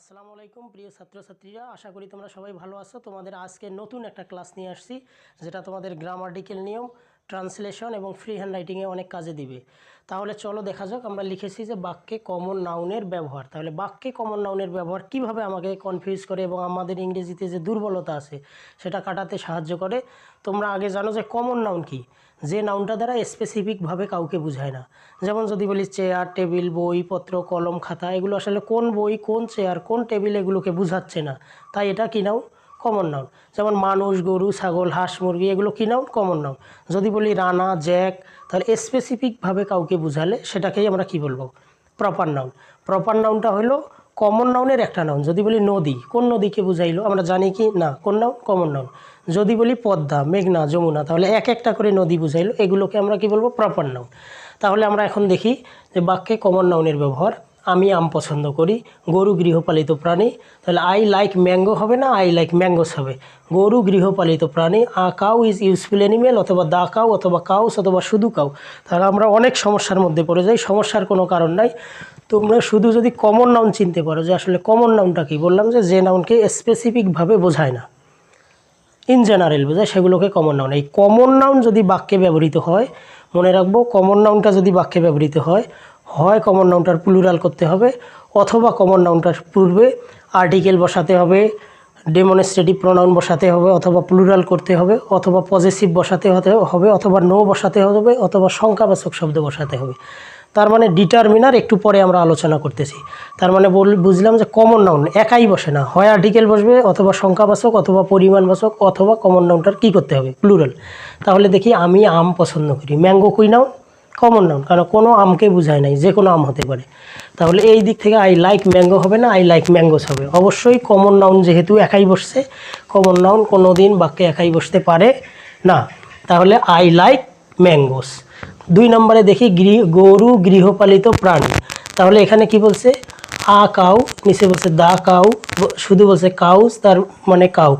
আসসালামু আলাইকুম, প্রিয় ছাত্রছাত্রীরা। আশা করি তোমরা সবাই ভালো আছো। তোমাদের আজকে নতুন একটা ক্লাস নিয়ে আসছি, যেটা তোমাদের গ্রামার্টিক্যাল নিয়ম ট্রান্সলেশন এবং ফ্রি হ্যান্ড রাইটিংয়ে অনেক কাজে দিবে। তাহলে চলো দেখা যাক, আমরা লিখেছি যে বাক্যে কমন নাউনের ব্যবহার। তাহলে বাক্যে কমন নাউনের ব্যবহার কীভাবে আমাকে কনফিউজ করে এবং আমাদের ইংরেজিতে যে দুর্বলতা আছে, সেটা কাটাতে সাহায্য করে। তোমরা আগে জানো যে কমন নাউন কি। যে নাউনটা দ্বারা স্পেসিফিকভাবে কাউকে বোঝায় না। যেমন যদি বলি চেয়ার টেবিল বই, পত্র, কলম, খাতা, এগুলো আসলে কোন বই, কোন চেয়ার কোন টেবিল এগুলোকে বোঝাচ্ছে না। তাই এটা কি নাউন কমন নাউন যেমন মানুষ, গরু, ছাগল, হাঁস, মুরগি, এগুলো কি নাউন কমন নাউন যদি বলি রানা, জ্যাক, তাহলে স্পেসিফিকভাবে কাউকে বোঝালে সেটাকেই আমরা কি বলব? প্রপার নাউন প্রপার নাউনটা হলো কমন নাউনের একটা নাউন যদি বলি নদী, কোন নদীকে বুঝাইলো? আমরা জানি কি? না, কোন নাউন কমন নাউন যদি বলি পদ্মা, মেঘনা, যমুনা, তাহলে এক একটা করে নদী বুঝাইলো। এগুলোকে আমরা কি বলব? প্রপার নাউন তাহলে আমরা এখন দেখি যে বাক্যে কমন নাউনের ব্যবহার। আমি আম পছন্দ করি, গরু গৃহপালিত প্রাণী। তাহলে আই লাইক ম্যাঙ্গো হবে না? আই লাইক ম্যাঙ্গোস হবে। গরু গৃহপালিত প্রাণী, a cow is useful animal অথবা দা কাউ অথবা কাউস অথবা শুধু কাউ। তাহলে আমরা অনেক সমস্যার মধ্যে পড়ে যাই। সমস্যার কোনো কারণ নাই। তোমরা শুধু যদি কমন নাউন চিনতে পারো যে আসলে কমন নাউনটা কি? বললাম যে যে নাউনকে স্পেসিফিকভাবে বোঝায় না। ইন জেনারেল বোঝায় সেগুলোকে কমন নাউন এই কমন নাউন যদি বাক্যে ব্যবহৃত হয়, মনে রাখব কমন নাউনটা যদি বাক্যে ব্যবহৃত হয় হয় কমন নাউনটার প্লুরাল করতে হবে, অথবা কমন নাউনটার পূর্বে আর্টিকেল বসাতে হবে ডেমনস্ট্রেটিভ প্রোনাউন বসাতে হবে, অথবা প্লুরাল করতে হবে, অথবা পজিটিভ বসাতে হতে হবে, অথবা নো বসাতে হবে, অথবা সংখ্যাবাচক শব্দ বসাতে হবে। তার মানে ডিটারমিনার একটু পরে আমরা আলোচনা করতেছি। তার মানে বুঝলাম যে কমন নাউন একাই বসে না। হয় আর্টিকেল বসবে অথবা সংখ্যাবাচক অথবা পরিমাণবাচক অথবা কমন নাউনটার কী করতে হবে? প্লুরাল তাহলে দেখি আমি আম পছন্দ করি। ম্যাঙ্গো কুই নাউন কমন নাউন কারণ কোনো আমকে বোঝায় নাই, যে কোনো আম হতে পারে। তাহলে এই দিক থেকে আই লাইক ম্যাঙ্গো হবে না আই লাইক ম্যাঙ্গোস হবে। অবশ্যই কমন নাউন যেহেতু একাই বসছে কমন নাউন কোনো দিন বাক্যে একাই বসতে পারে না। তাহলে আই লাইক ম্যাঙ্গোস দুই নম্বরে দেখি গৃহ, গরু গৃহপালিত প্রাণী। তাহলে এখানে কি বলছে? আ, কাউ, নিচে বলছে দা, কাউ, শুধু বলছে কাউস তার মানে কাউ।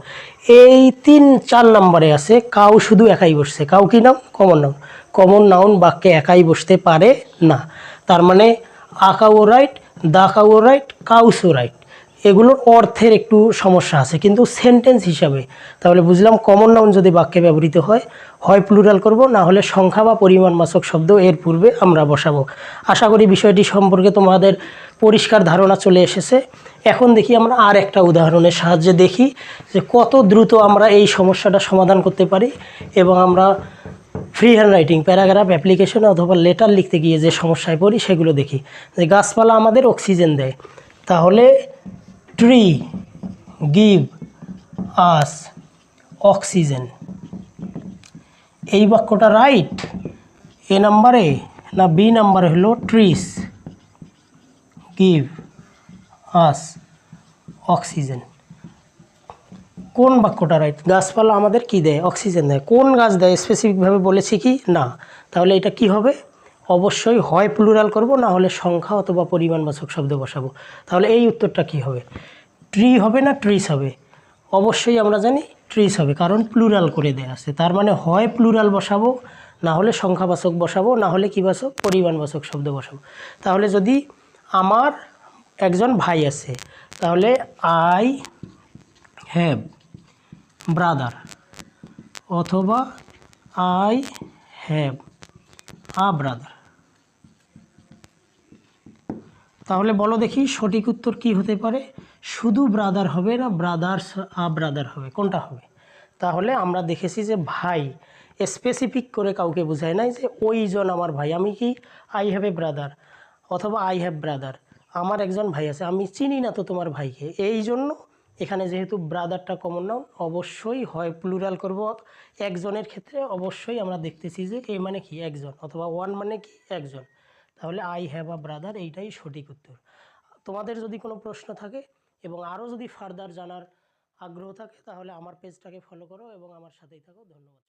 এই তিন, চার নম্বরে আছে, কাউ শুধু একাই বসছে। কাউ কি নাম? Common noun. কমন নাউন বাক্যে একাই বসতে পারে না। তার মানে a, cow right, the, cow right কাউসও right. এগুলোর অর্থের একটু সমস্যা আছে, কিন্তু সেন্টেন্স হিসাবে। তাহলে বুঝলাম কমন নাউন যদি বাক্যে ব্যবহৃত হয় হয় প্লুরাল করব, না হলে সংখ্যা বা পরিমাণবাচক শব্দ এর পূর্বে আমরা বসাবো। আশা করি বিষয়টি সম্পর্কে তোমাদের পরিষ্কার ধারণা চলে এসেছে। এখন দেখি আমরা আর একটা উদাহরণের সাহায্যে দেখি যে কত দ্রুত আমরা এই সমস্যাটা সমাধান করতে পারি এবং আমরা free hand writing paragraph application অথবা লেটার লিখতে গিয়ে যে সমস্যায় পড়ি সেগুলো দেখি। যে গাছপালা আমাদের অক্সিজেন দেয়। তাহলে ট্রি গিভ আস অক্সিজেন এই বাক্যটা রাইট এ নাম্বারে না বি নাম্বারে হলো ট্রিস গিভ আস অক্সিজেন কোন বাক্যটা রাইট গাছপালা আমাদের কি দেয়? অক্সিজেন দেয়। কোন গাছ দেয়? স্পেসিফিকভাবে বলেছি কি? না। তাহলে এটা কি হবে? অবশ্যই হয় প্লুরাল করব না হলে সংখ্যা অথবা পরিমাণবাচক শব্দ বসাবো। তাহলে এই উত্তরটা কি হবে? ট্রি হবে না ট্রিস হবে? অবশ্যই আমরা জানি ট্রিস হবে, কারণ প্লুরাল করে দেয়া আছে। তার মানে হয় প্লুরাল বসাবো না হলে সংখ্যাবাচক বসাবো না হলে কী বাচক? পরিমাণবাচক শব্দ বসাবো। তাহলে যদি আমার একজন ভাই আছে, তাহলে আই হ্যাভ ব্রাদার অথবা আই হ্যাভ আ ব্রাদার তাহলে বলো দেখি সঠিক উত্তর কি হতে পারে? শুধু ব্রাদার হবে না ব্রাদার্স আ ব্রাদার হবে, কোনটা হবে? তাহলে আমরা দেখেছি যে ভাই স্পেসিফিক করে কাউকে বোঝায় নাই যে ওইজন আমার ভাই, আমি কি আই হ্যাভ এ ব্রাদার অথবা আই হ্যাভ ব্রাদার আমার একজন ভাই আছে, আমি চিনি না তো তোমার ভাইকে। এই জন্য এখানে যেহেতু ব্রাদারটা কমন নাও অবশ্যই হয় প্লুরাল করব। একজনের ক্ষেত্রে অবশ্যই আমরা দেখতেছি যে এ মানে কি? একজন অথবা ওয়ান মানে কি? একজন। তাহলে আই হ্যাভ আ ব্রাদার এইটাই সঠিক উত্তর। তোমাদের যদি কোনো প্রশ্ন থাকে এবং আরও যদি ফার্দার জানার আগ্রহ থাকে, তাহলে আমার পেজটাকে ফলো করো এবং আমার সাথেই থাকো। ধন্যবাদ